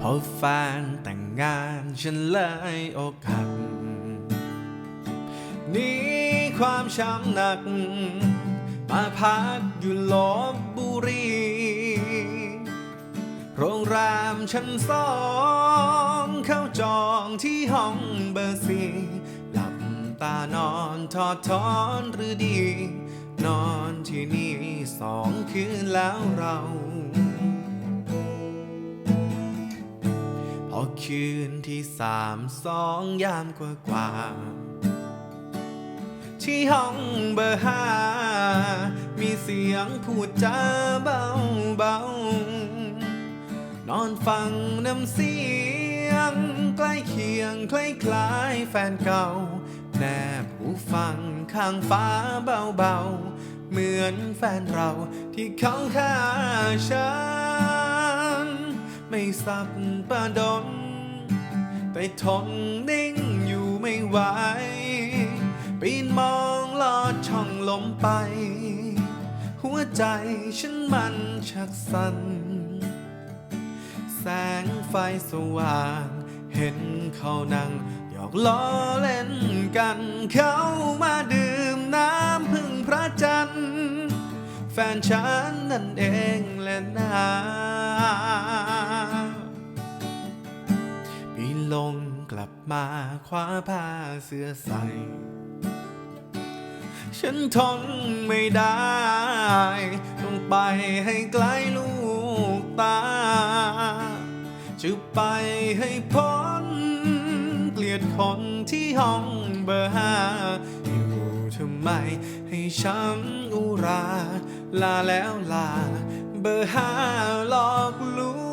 พอแฟนแต่งงานฉันเลยอกหักหนี่ความช้ำหนัก มาพักอยู่ลบบุรี โรงแรมชั้นสองเข้าจองที่ห้องเบอร์สี่หลับตานอนทอดทอนหรือดี นอนที่นี่สองคืนแล้วเรา คืนที่สามสองยามกว่ากว่าที่ห้องเบอร์ห้ามีเสียงพูดจาเบาเบานอนฟังน้ำเสียง ใกล้เคียงคล้ายคล้ายแฟนเก่า แนบหูฟังข้างฟ้าเบาๆเหมือนแฟนเราที่เขาฆ่าฉัน ไม่สับประดน แต่ทนนิ่งอยู่ไม่ไหวปีนมองลอดช่องลมไป หัวใจฉันมันชักสั่นแสงไฟสว่าง เห็นเขานั่งหยอกล้อเล่นกัน เขามาดื่มน้ำพึ่งพระจันทร์ แฟนฉันนั่นเองแหละนะ ลงกลับมาคว้าผ้าเสื้อใส่ ฉันทนไม่ได้ ต้องไปให้ไกลลูกตา จะไปให้พ้น เกลียดคนที่ห้องเบอร์ห้าอยู่ทำไมให้ช้ำอุรา ลาแล้วลา เบอร์ห้าหลอกลว